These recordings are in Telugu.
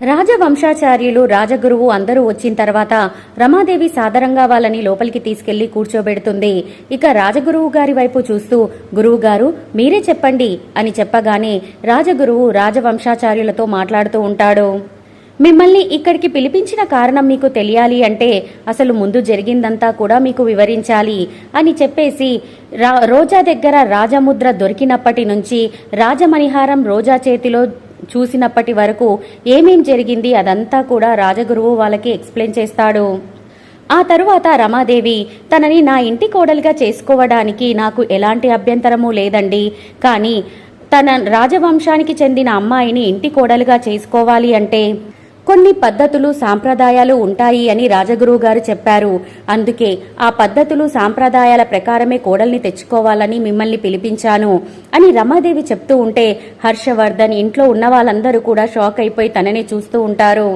రాజవంశాచార్యులు రాజగురువు అందరూ వచ్చిన తర్వాత రమాదేవి సాదరంగా వాళ్ళని లోపలికి తీసుకెళ్ళి కూర్చోబెడుతుంది. ఇక రాజగురువు గారి వైపు చూస్తూ గురువు గారు మీరే చెప్పండి అని చెప్పగానే రాజగురువు రాజవంశాచార్యులతో మాట్లాడుతూ ఉంటాడు. మిమ్మల్ని ఇక్కడికి పిలిపించిన కారణం మీకు తెలియాలి అంటే అసలు ముందు జరిగిందంతా కూడా మీకు వివరించాలి అని చెప్పేసి రా రోజా దగ్గర రాజముద్ర దొరికినప్పటి నుంచి రాజమణిహారం రోజా చేతిలో చూసినప్పటి వరకు ఏమేం జరిగింది అదంతా కూడా రాజగురువు వాళ్ళకి ఎక్స్ప్లెయిన్ చేస్తాడు. ఆ తరువాత రమాదేవి తనని నా ఇంటి కోడలుగా చేసుకోవడానికి నాకు ఎలాంటి అభ్యంతరము లేదండి. కానీ తన రాజవంశానికి చెందిన అమ్మాయిని ఇంటి కోడలుగా చేసుకోవాలి అంటే కొన్ని పద్ధతులు సాంప్రదాయాలు ఉంటాయి అని రాజగురువు గారు చెప్పారు. అందుకే ఆ పద్ధతులు సాంప్రదాయాల ప్రకారమే కోడల్ని తెచ్చుకోవాలని మిమ్మల్ని పిలిపించాను అని రమాదేవి చెప్తూ ఉంటే హర్షవర్ధన్ ఇంట్లో ఉన్న వాళ్ళందరూ కూడా షాక్ అయిపోయి తననే చూస్తూ ఉంటారు.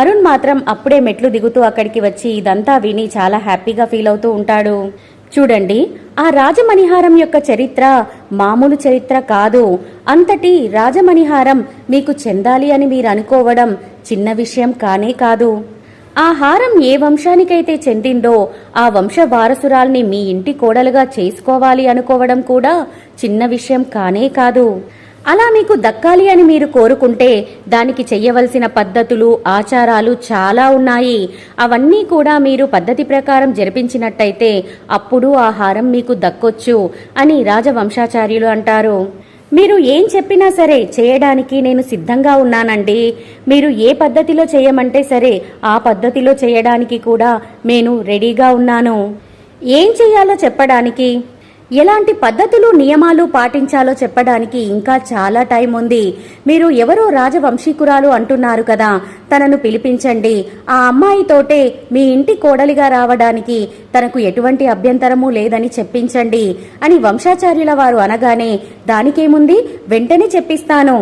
అరుణ్ మాత్రం అప్పుడే మెట్లు దిగుతూ అక్కడికి వచ్చి ఇదంతా విని చాలా హ్యాపీగా ఫీల్ అవుతూ ఉంటాడు. చూడండి ఆ రాజమణిహారం యొక్క చరిత్ర మామూలు చరిత్ర కాదు. అంతటి రాజమణిహారం మీకు చెందాలి అని మీరు అనుకోవడం చిన్న విషయం కానే కాదు. ఆ హారం ఏ వంశానికైతే చెందిందో ఆ వంశ వారసురాల్ని మీ ఇంటి కోడలుగా చేసుకోవాలి అనుకోవడం కూడా చిన్న విషయం కానే కాదు. అలా మీకు దక్కాలి అని మీరు కోరుకుంటే దానికి చెయ్యవలసిన పద్ధతులు ఆచారాలు చాలా ఉన్నాయి. అవన్నీ కూడా మీరు పద్ధతి ప్రకారం జరిపించినట్టయితే అప్పుడు ఆ హారం మీకు దక్కొచ్చు అని రాజవంశాచార్యులు అంటారు. మీరు ఏం చెప్పినా సరే చేయడానికి నేను సిద్ధంగా ఉన్నానండి. మీరు ఏ పద్ధతిలో చేయమంటే సరే ఆ పద్ధతిలో చేయడానికి కూడా నేను రెడీగా ఉన్నాను. ఏం చేయాలో చెప్పడానికి? ఎలాంటి పద్ధతులు నియమాలు పాటించాలో చెప్పడానికి ఇంకా చాలా టైం ఉంది. మీరు ఎవరో రాజవంశీకురాలు అంటున్నారు కదా తనను పిలిపించండి. ఆ అమ్మాయితోటే మీ ఇంటి కోడలిగా రావడానికి తనకు ఎటువంటి అభ్యంతరము లేదని చెప్పించండి అని వంశాచార్యుల వారు అనగానే దానికేముంది? వెంటనే చెప్పిస్తాను.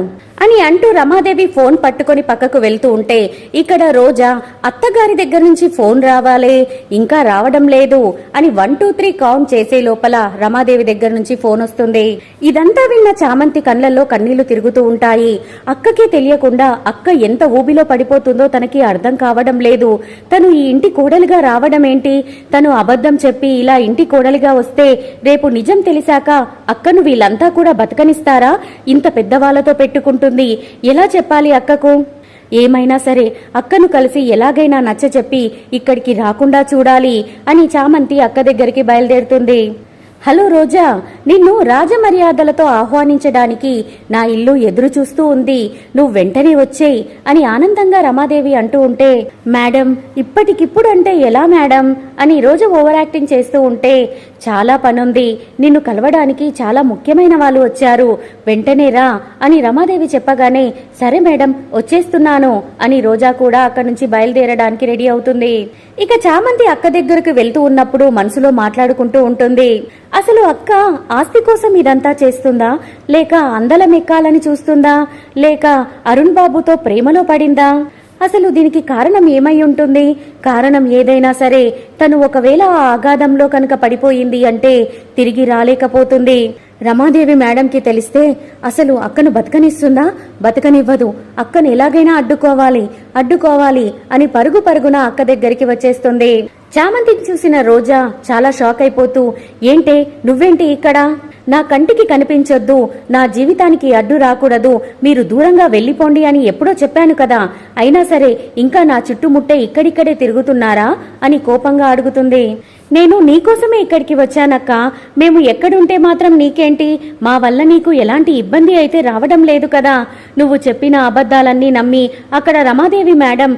అని అంటూ రమాదేవి ఫోన్ పట్టుకొని పక్కకు వెళ్తూ ఉంటే ఇక్కడ రోజా అత్తగారి దగ్గర నుంచి ఫోన్ రావాలే ఇంకా రావడం లేదు అని వన్ టూ త్రీ కౌంట్ చేసే లోపల రమాదేవి దగ్గర నుంచి ఫోన్ వస్తుంది. ఇదంతా విన్న చామంతి కళ్ళల్లో కన్నీళ్ళు తిరుగుతూ ఉంటాయి. అక్కకి తెలియకుండా అక్క ఎంత ఊబిలో పడిపోతుందో తనకి అర్థం కావడం లేదు. తను ఈ ఇంటి కోడలిగా రావడం ఏంటి? తను అబద్ధం చెప్పి ఇలా ఇంటి కోడలిగా వస్తే రేపు నిజం తెలిసాక అక్కను వీళ్ళంతా కూడా బతకనిస్తారా? ఇంత పెద్దవాళ్ళతో పెట్టుకుంటుంది ఎలా చెప్పాలి అక్కకు? ఏమైనా సరే అక్కను కలిసి ఎలాగైనా నచ్చ చెప్పి ఇక్కడికి రాకుండా చూడాలి అని చామంతి అక్క దగ్గరికి బయలుదేరుతుంది. హలో రోజా నిన్ను రాజమర్యాదలతో ఆహ్వానించడానికి నా ఇల్లు ఎదురు చూస్తూ ఉంది. నువ్వు వెంటనే వచ్చేయ్ అని ఆనందంగా రమాదేవి అంటూ ఉంటే మేడం ఇప్పటికిప్పుడు అంటే ఎలా మేడం? అని రోజు ఓవర్ యాక్టింగ్ చేస్తూ ఉంటే చాలా పనుంది. నిన్ను కలవడానికి చాలా ముఖ్యమైన వాళ్ళు వచ్చారు. వెంటనే రా అని రమాదేవి చెప్పగానే సరే మేడం వచ్చేస్తున్నాను అని రోజా కూడా అక్కడి నుంచి బయలుదేరడానికి రెడీ అవుతుంది. ఇక చామంతి అక్క దగ్గరకు వెళ్తూ ఉన్నప్పుడు మనసులో మాట్లాడుకుంటూ ఉంటుంది. అసలు అక్క ఆస్తి కోసం ఇదంతా చేస్తుందా? లేక అందలం ఎక్కాలని చూస్తుందా? లేక అరుణ్ బాబుతో ప్రేమలో పడిందా? అసలు దీనికి కారణం ఏమై ఉంటుంది? కారణం ఏదైనా సరే తను ఒకవేళ ఆ అగాధంలో కనుక పడిపోయింది అంటే తిరిగి రాలేకపోతుంది. రమాదేవి మేడంకి తెలిస్తే అసలు అక్కను బతకనిస్తుందా? బతకనివ్వదు. అక్కను ఎలాగైనా అడ్డుకోవాలి. అడ్డుకోవాలి అని పరుగు పరుగున అక్క దగ్గరికి వచ్చేస్తుంది. చామంతిని చూసిన రోజా చాలా షాక్ అయిపోతూ ఏంటే నువ్వేంటి ఇక్కడ? నా కంటికి కనిపించొద్దు నా జీవితానికి అడ్డు రాకూడదు మీరు దూరంగా వెళ్ళిపోండి అని ఎప్పుడో చెప్పాను కదా. అయినా సరే ఇంకా నా చుట్టుముట్టే ఇక్కడిక్కడే తిరుగుతున్నారా అని కోపంగా అడుగుతుంది. నేను నీకోసమే ఇక్కడికి వచ్చానక్క. మేము ఎక్కడుంటే మాత్రం నీకేంటి? మా వల్ల నీకు ఎలాంటి ఇబ్బంది అయితే రావడం లేదు కదా. నువ్వు చెప్పిన అబద్ధాలన్నీ నమ్మి అక్కడ రమాదేవి మేడం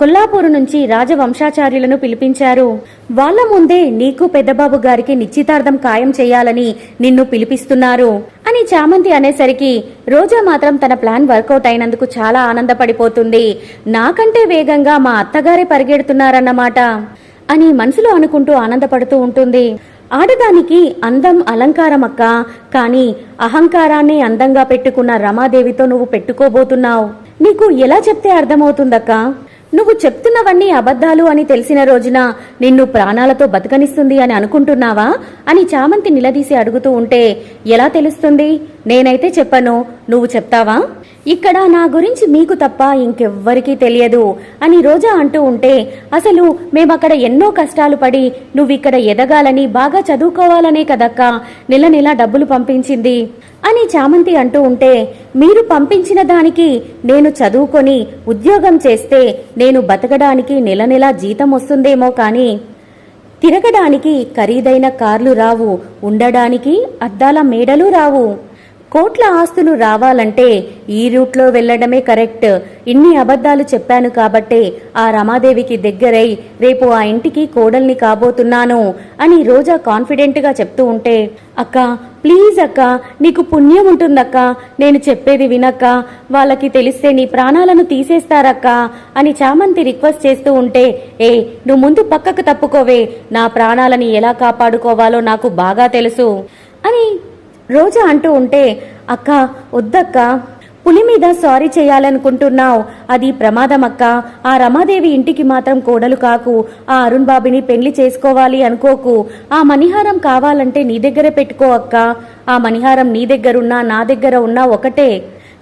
కొల్లాపూరు నుంచి రాజవంశాచార్యులను పిలిపించారు. వాళ్ళ ముందే నీకు పెద్దబాబు గారికి నిశ్చితార్థం ఖాయం చేయాలని నిన్ను పిలిపిస్తున్నారు అని చామంతి అనేసరికి రోజా మాత్రం తన ప్లాన్ వర్కౌట్ అయినందుకు చాలా ఆనందపడిపోతుంది. నాకంటే వేగంగా మా అత్తగారే పరిగెడుతున్నారన్నమాట అని మనసులో అనుకుంటూ ఆనందపడుతూ ఉంటుంది. ఆడదానికి అందం అలంకారం అక్క కానీ అహంకారాన్ని అందంగా పెట్టుకున్న రమాదేవితో నువ్వు పెట్టుకోబోతున్నావు. నీకు ఎలా చెప్తే అర్థమవుతుందక్క? నువ్వు చెప్తున్నవన్నీ అబద్ధాలు అని తెలిసిన రోజున నిన్ను ప్రాణాలతో బతకనిస్తుంది అని అనుకుంటున్నావా? అని చామంతి నిలదీసి అడుగుతూ ఉంటే ఎలా తెలుస్తుంది? నేనైతే చెప్పను. నువ్వు చెప్తావా? ఇక్కడ నా గురించి మీకు తప్ప ఇంకెవ్వరికీ తెలియదు అని రోజా అంటూ ఉంటే అసలు మేమక్కడ ఎన్నో కష్టాలు పడి నువ్విక్కడ ఎదగాలని బాగా చదువుకోవాలనే కదక్క నెల నెల డబ్బులు పంపించింది అని చామంతి అంటూ ఉంటే మీరు పంపించిన దానికి నేను చదువుకొని ఉద్యోగం చేస్తే నేను బతకడానికి నెల నెల జీతం వస్తుందేమో కానీ తిరగడానికి ఖరీదైన కార్లు రావు ఉండడానికి అద్దాల మేడలు రావు. కోట్ల ఆస్తులు రావాలంటే ఈ రూట్లో వెళ్ళడమే కరెక్ట్. ఇన్ని అబద్ధాలు చెప్పాను కాబట్టే ఆ రమాదేవికి దగ్గరై రేపు ఆ ఇంటికి కోడల్ని కాబోతున్నాను అని రోజా కాన్ఫిడెంట్గా చెప్తూ ఉంటే అక్క ప్లీజ్ అక్క నీకు పుణ్యం ఉంటుందక్క. నేను చెప్పేది వినక్క. వాళ్ళకి తెలిస్తే నీ ప్రాణాలను తీసేస్తారక్క అని చామంతి రిక్వెస్ట్ చేస్తూ ఉంటే ఏ నువ్వు ముందు పక్కకు తప్పుకోవే. నా ప్రాణాలని ఎలా కాపాడుకోవాలో నాకు బాగా తెలుసు అని రోజా అంటూ ఉంటే అక్క వద్దక్క పులి మీద సారీ చేయాలనుకుంటున్నావు. అది ప్రమాదం అక్క. ఆ రమాదేవి ఇంటికి మాత్రం కోడలు కాకు. ఆ అరుణ్ బాబుని పెళ్ళి చేసుకోవాలి అనుకోకు. ఆ మణిహారం కావాలంటే నీ దగ్గరే పెట్టుకో అక్క. ఆ మణిహారం నీ దగ్గరున్నా నా దగ్గర ఉన్నా ఒకటే.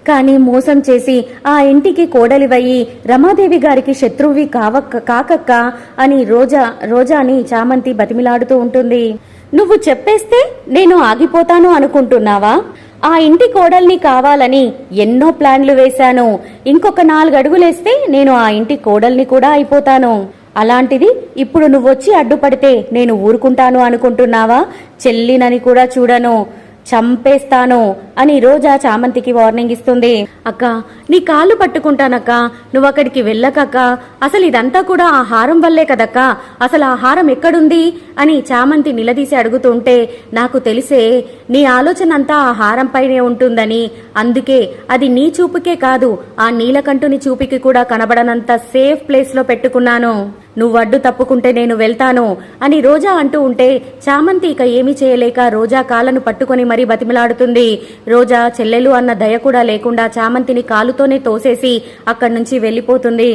కానీ మోసం చేసి ఆ ఇంటికి కోడలివయ్యి రమాదేవి గారికి శత్రువి కావక్క కాకక్క అని రోజా రోజాని చామంతి బతిమిలాడుతూ ఉంటుంది. నువ్వు చెప్పేస్తే నేను ఆగిపోతాను అనుకుంటున్నావా? ఆ ఇంటి కోడల్ని కావాలని ఎన్నో ప్లాన్లు వేశాను. ఇంకొక నాలుగడుగులేస్తే నేను ఆ ఇంటి కోడల్ని కూడా అయిపోతాను. అలాంటిది ఇప్పుడు నువ్వొచ్చి అడ్డుపడితే నేను ఊరుకుంటాను అనుకుంటున్నావా? చెల్లినని కూడా చూడను. చంపేస్తాను అని రోజా చామంతికి వార్నింగ్ ఇస్తుంది. అక్క నీ కాళ్ళు పట్టుకుంటానక్క. నువ్వు అక్కడికి వెళ్ళకక్క. అసలు ఇదంతా కూడా ఆ హారం వల్లే కదక్క. అసలు ఆ హారం ఎక్కడుంది అని చామంతి నిలదీసి అడుగుతుంటే నాకు తెలిసే నీ ఆలోచన అంతా ఆ హారంపైనే ఉంటుందని. అందుకే అది నీ చూపుకే కాదు ఆ నీలకంఠుని చూపుకి కూడా కనబడనంత సేఫ్ ప్లేస్లో పెట్టుకున్నాను. నువ్వు అడ్డు తప్పుకుంటే నేను వెళ్తాను అని రోజా అంటూ ఉంటే చామంతి ఇక ఏమీ చేయలేక రోజా కాళ్ళను పట్టుకొని మరీ బతిమలాడుతుంది. రోజా చెల్లెలు అన్న దయ కూడా లేకుండా చామంతిని కాలుతోనే తోసేసి అక్కడి నుంచి వెళ్ళిపోతుంది.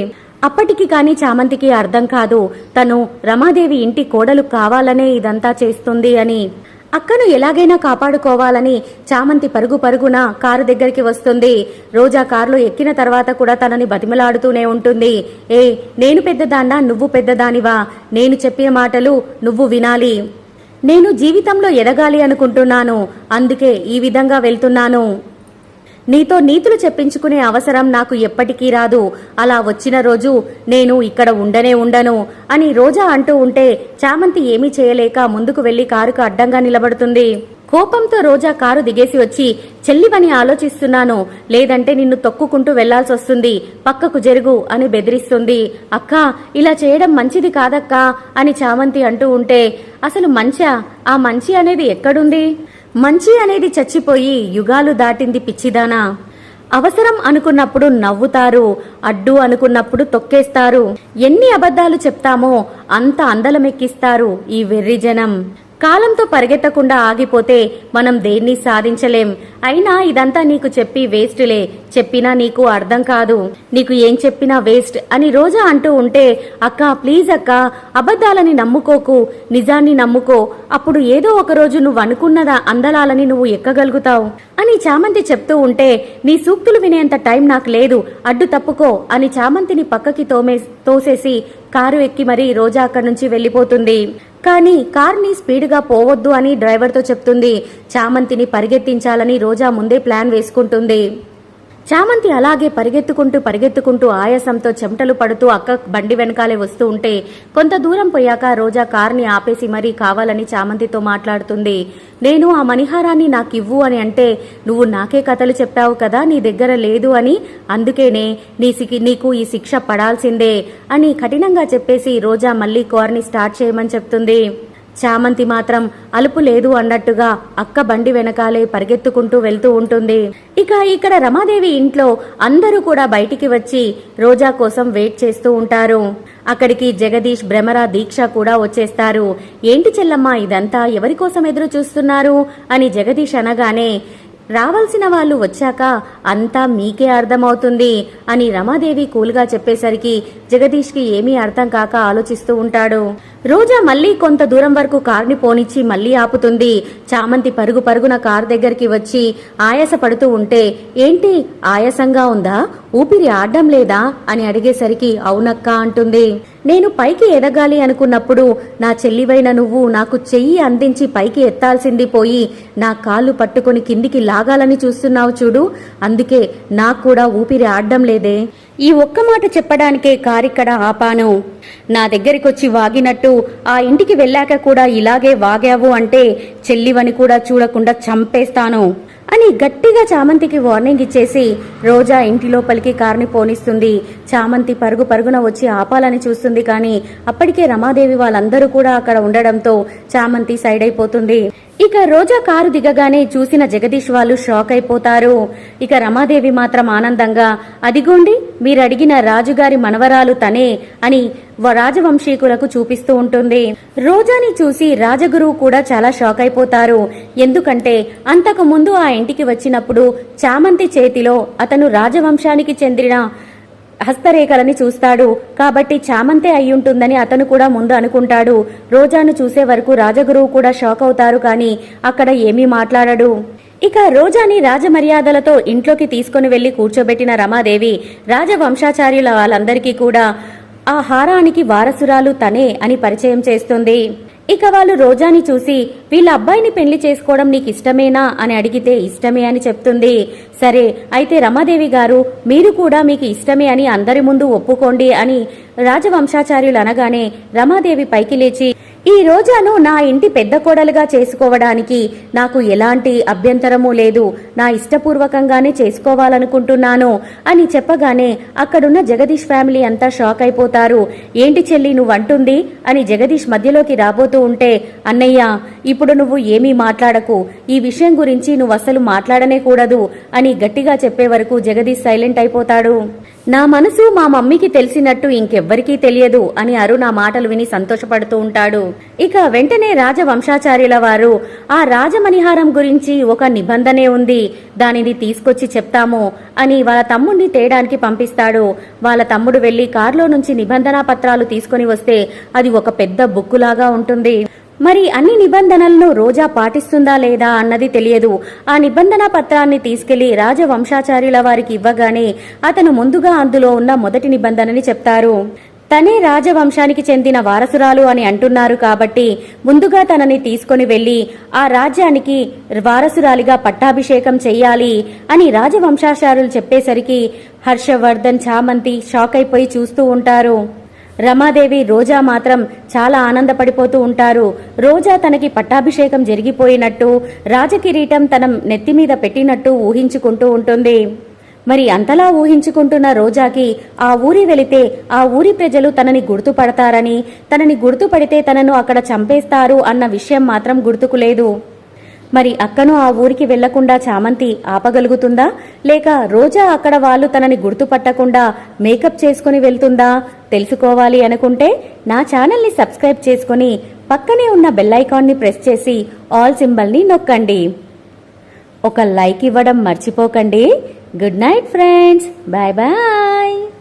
అప్పటికి కాని చామంతికి అర్థం కాదు తను రమాదేవి ఇంటి కోడలు కావాలనే ఇదంతా చేస్తుంది అని అక్కను ఎలాగైనా కాపాడుకోవాలని చామంతి పరుగు పరుగున కారు దగ్గరికి వస్తుంది. రోజా కారులో ఎక్కిన తర్వాత కూడా తనని బతిమలాడుతూనే ఉంటుంది. ఏ నేను పెద్దదాన్నా నువ్వు పెద్దదానివా? నేను చెప్పిన మాటలు నువ్వు వినాలి. నేను జీవితంలో ఎదగాలి అనుకుంటున్నాను. అందుకే ఈ విధంగా వెళ్తున్నాను. నీతో నీతులు చెప్పించుకునే అవసరం నాకు ఎప్పటికీ రాదు. అలా వచ్చిన రోజు నేను ఇక్కడ ఉండనే ఉండను అని రోజా అంటూ ఉంటే చామంతి ఏమీ చేయలేక ముందుకు వెళ్ళి కారుకు అడ్డంగా నిలబడుతుంది. కోపంతో రోజా కారు దిగేసి వచ్చి చెల్లివని ఆలోచిస్తున్నాను. లేదంటే నిన్ను తొక్కుకుంటూ వెళ్ళాల్సి వస్తుంది పక్కకు జరుగు అని బెదిరిస్తుంది. అక్క ఇలా చేయడం మంచిది కాదక్కా అని చామంతి అంటూ ఉంటే అసలు మంచా? ఆ మంచి అనేది ఎక్కడుంది? మంచి అనేది చచ్చిపోయి యుగాలు దాటింది పిచ్చిదానా? అవసరం అనుకున్నప్పుడు నవ్వుతారు అడ్డు అనుకున్నప్పుడు తొక్కేస్తారు. ఎన్ని అబద్ధాలు చెప్తామో అంత అందలమెక్కిస్తారు ఈ వెర్రి జనం. కాలంతో పరిగెత్తకుండా ఆగిపోతే మనం దేన్ని సాధించలేం. అయినా ఇదంతా నీకు చెప్పి వేస్ట్లే. చెప్పినా నీకు అర్థం కాదు. నీకు ఏం చెప్పినా వేస్ట్ అని రోజా అంటూ ఉంటే అక్క ప్లీజ్ అక్క అబద్ధాలని నమ్ముకోకు. నిజాన్ని నమ్ముకో. అప్పుడు ఏదో ఒక రోజు నువ్వు అనుకున్నదా అందలాలని నువ్వు ఎక్కగలుగుతావు? అని చామంతి చెప్తూ ఉంటే నీ సూక్తులు వినేంత టైం నాకు లేదు. అడ్డు తప్పుకో అని చామంతిని పక్కకి తోమే తోసేసి కారు ఎక్కి మరీ రోజా అక్కడి నుంచి వెళ్ళిపోతుంది. కానీ కార్ని స్పీడ్గా పోవద్దు అని డ్రైవర్తో చెప్తుంది. చామంతిని పరిగెత్తించాలని రోజా ముందే ప్లాన్ వేసుకుంటుంది. చామంతి అలాగే పరిగెత్తుకుంటూ పరిగెత్తుకుంటూ ఆయాసంతో చెమటలు పడుతూ అక్క బండి వెనకాలే వస్తూ ఉంటే కొంత దూరం పోయాక రోజా కార్ని ఆపేసి మరీ కావాలని చామంతితో మాట్లాడుతుంది. నేను ఆ మణిహారాన్ని నాకివ్వు అని అంటే నువ్వు నాకే కథలు చెప్పావు కదా నీ దగ్గర లేదు అని. అందుకేనే నీ నీకు ఈ శిక్ష పడాల్సిందే అని కఠినంగా చెప్పేసి రోజా మళ్ళీ కార్ని స్టార్ట్ చేయమని చెప్తుంది. చామంతి మాత్రం అలుపు లేదు అన్నట్టుగా అక్క బండి వెనకాలే పరిగెత్తుకుంటూ వెళ్తూ ఉంటుంది. ఇక ఇక్కడ రమాదేవి ఇంట్లో అందరూ కూడా బయటికి వచ్చి రోజా కోసం వెయిట్ చేస్తూ ఉంటారు. అక్కడికి జగదీష్ భ్రమర దీక్ష కూడా వచ్చేస్తారు. ఏంటి చెల్లమ్మ ఇదంతా ఎవరి కోసం ఎదురు చూస్తున్నారు? అని జగదీష్ అనగానే రావాల్సిన వాళ్ళు వచ్చాక అంతా మీకే అర్థమవుతుంది అని రమాదేవి కూల్గా చెప్పేసరికి జగదీష్కి ఏమీ అర్థం కాక ఆలోచిస్తూ ఉంటాడు. రోజా మళ్ళీ కొంత దూరం వరకు కారుని పోనిచ్చి మళ్ళీ ఆపుతుంది. చామంతి పరుగు పరుగున కారు దగ్గరికి వచ్చి ఆయాస పడుతూ ఉంటే ఏంటి ఆయాసంగా ఉందా? ఊపిరి ఆడడం లేదా? అని అడిగేసరికి అవునక్క అంటుంది. నేను పైకి ఎదగాలి అనుకున్నప్పుడు నా చెల్లివైన నువ్వు నాకు చెయ్యి అందించి పైకి ఎత్తాల్సింది పోయి నా కాళ్ళు పట్టుకొని కిందికి లాగాలని చూస్తున్నావు చూడు. అందుకే నాకు కూడా ఊపిరి ఆడడం లేదే. ఈ ఒక్క మాట చెప్పడానికే కారిక్కడ ఆపాను. నా దగ్గరికొచ్చి వాగినట్టు ఆ ఇంటికి వెళ్ళాక కూడా ఇలాగే వాగావు అంటే చెల్లివని కూడా చూడకుండా చంపేస్తాను. అని గట్టిగా చామంతికి వార్నింగ్ ఇచ్చేసి రోజా ఇంటి లోపలికి కారుని పోనిస్తుంది. చామంతి పరుగు పరుగున వచ్చి ఆపాలని చూస్తుంది కానీ అప్పటికే రమాదేవి వాళ్ళందరూ కూడా అక్కడ ఉండడంతో చామంతి సైడ్ అయిపోతుంది. ఇక రోజా కారు దిగగానే చూసిన జగదీష్ వాళ్ళు షాక్ అయిపోతారు. ఇక రమాదేవి మాత్రం ఆనందంగా అదిగోండి మీరు అడిగిన రాజుగారి మనవరాలు తనే అని వ- రాజవంశీకులకు చూపిస్తూ ఉంటుంది. రోజాని చూసి రాజగురువు కూడా చాలా షాక్ అయిపోతారు. ఎందుకంటే అంతకు ముందు ఆ ఇంటికి వచ్చినప్పుడు చామంతి చేతిలో అతను రాజవంశానికి చెందిన హస్తరేఖలని చూస్తాడు. కాబట్టి చామంతే అయ్యుంటుందని అతను కూడా ముందు అనుకుంటాడు. రోజాను చూసే వరకు రాజగురువు కూడా షాక్ అవుతారు కానీ అక్కడ ఏమీ మాట్లాడడు. ఇక రోజాని రాజమర్యాదలతో ఇంట్లోకి తీసుకుని వెళ్ళి కూర్చోబెట్టిన రమాదేవి రాజవంశాచార్యుల వాళ్ళందరికీ కూడా ఆ హారానికి వారసురాలు తనే అని పరిచయం చేస్తుంది. ఇక వాళ్ళు రోజాని చూసి వీళ్ళ అబ్బాయిని పెళ్ళి చేసుకోవడం నీకు ఇష్టమేనా అని అడిగితే ఇష్టమే అని చెప్తుంది. సరే అయితే రమాదేవి గారు మీరు కూడా మీకు ఇష్టమే అని అందరి ముందు ఒప్పుకోండి అని రాజవంశాచార్యులు అనగానే రమాదేవి పైకి లేచి ఈ రోజాను నా ఇంటి పెద్ద కోడలుగా చేసుకోవడానికి నాకు ఎలాంటి అభ్యంతరము లేదు. నా ఇష్టపూర్వకంగానే చేసుకోవాలనుకుంటున్నాను అని చెప్పగానే అక్కడున్న జగదీష్ ఫ్యామిలీ అంతా షాక్ అయిపోతారు. ఏంటి చెల్లి నువ్వు అంటుంది అని జగదీష్ మధ్యలోకి రాబోతూ ఉంటే అన్నయ్య ఇప్పుడు నువ్వు ఏమీ మాట్లాడకు. ఈ విషయం గురించి నువ్వు అసలు మాట్లాడనే కూడదు అని గట్టిగా చెప్పే వరకు జగదీష్ సైలెంట్ అయిపోతాడు. నా మనసు మా మమ్మీకి తెలిసినట్టు ఇంకెవ్వరికీ తెలియదు అని అరుణ్ ఆ మాటలు విని సంతోషపడుతూ ఉంటాడు. ఇక వెంటనే రాజవంశాచార్యుల వారు ఆ రాజమణిహారం గురించి ఒక నిబంధనే ఉంది దానిని తీసుకొచ్చి చెప్తాము అని వాళ్ళ తమ్ముడిని తేడానికి పంపిస్తాడు. వాళ్ళ తమ్ముడు వెళ్ళి కారులో నుంచి నిబంధనా పత్రాలు తీసుకొని వస్తే అది ఒక పెద్ద బుక్కులాగా ఉంటుంది. మరి అన్ని నిబంధనలను రోజా పాటిస్తుందా లేదా అన్నది తెలియదు. ఆ నిబంధన పత్రాన్ని తీసుకెళ్ళి రాజవంశాచార్యుల వారికి ఇవ్వగానే అతను ముందుగా అందులో ఉన్న మొదటి నిబంధనని చెప్తారు. తనే రాజవంశానికి చెందిన వారసురాలు అని అంటున్నారు కాబట్టి ముందుగా తనని తీసుకొని వెళ్ళి ఆ రాజ్యానికి వారసురాలిగా పట్టాభిషేకం చెయ్యాలి అని రాజవంశాచారులు చెప్పేసరికి హర్షవర్ధన్ చామంతి షాక్ అయిపోయి చూస్తూ ఉంటారు. రమాదేవి రోజా మాత్రం చాలా ఆనందపడిపోతూ ఉంటారు. రోజా తనకి పట్టాభిషేకం జరిగిపోయినట్టు రాజకిరీటం తన నెత్తి మీద పెట్టినట్టు ఊహించుకుంటూ ఉంటుంది. మరి అంతలా ఊహించుకుంటున్న రోజాకి ఆ ఊరి వెళితే ఆ ఊరి ప్రజలు తనని గుర్తుపడతారని తనని గుర్తుపడితే తనను అక్కడ చంపేస్తారు అన్న విషయం మాత్రం గుర్తుకు లేదు. మరి అక్కను ఆ ఊరికి వెళ్ళకుండా చామంతి ఆపగలుగుతుందా? లేక రోజా అక్కడ వాళ్ళు తనని గుర్తుపట్టకుండా మేకప్ చేసుకుని వెళ్తుందా? తెలుసుకోవాలి అనుకుంటే నా ఛానల్ని సబ్స్క్రైబ్ చేసుకుని పక్కనే ఉన్న బెల్ ఐకాన్ని ప్రెస్ చేసి ఆల్ సింబల్ని నొక్కండి. ఒక లైక్ ఇవ్వడం మర్చిపోకండి. Good night friends. Bye bye.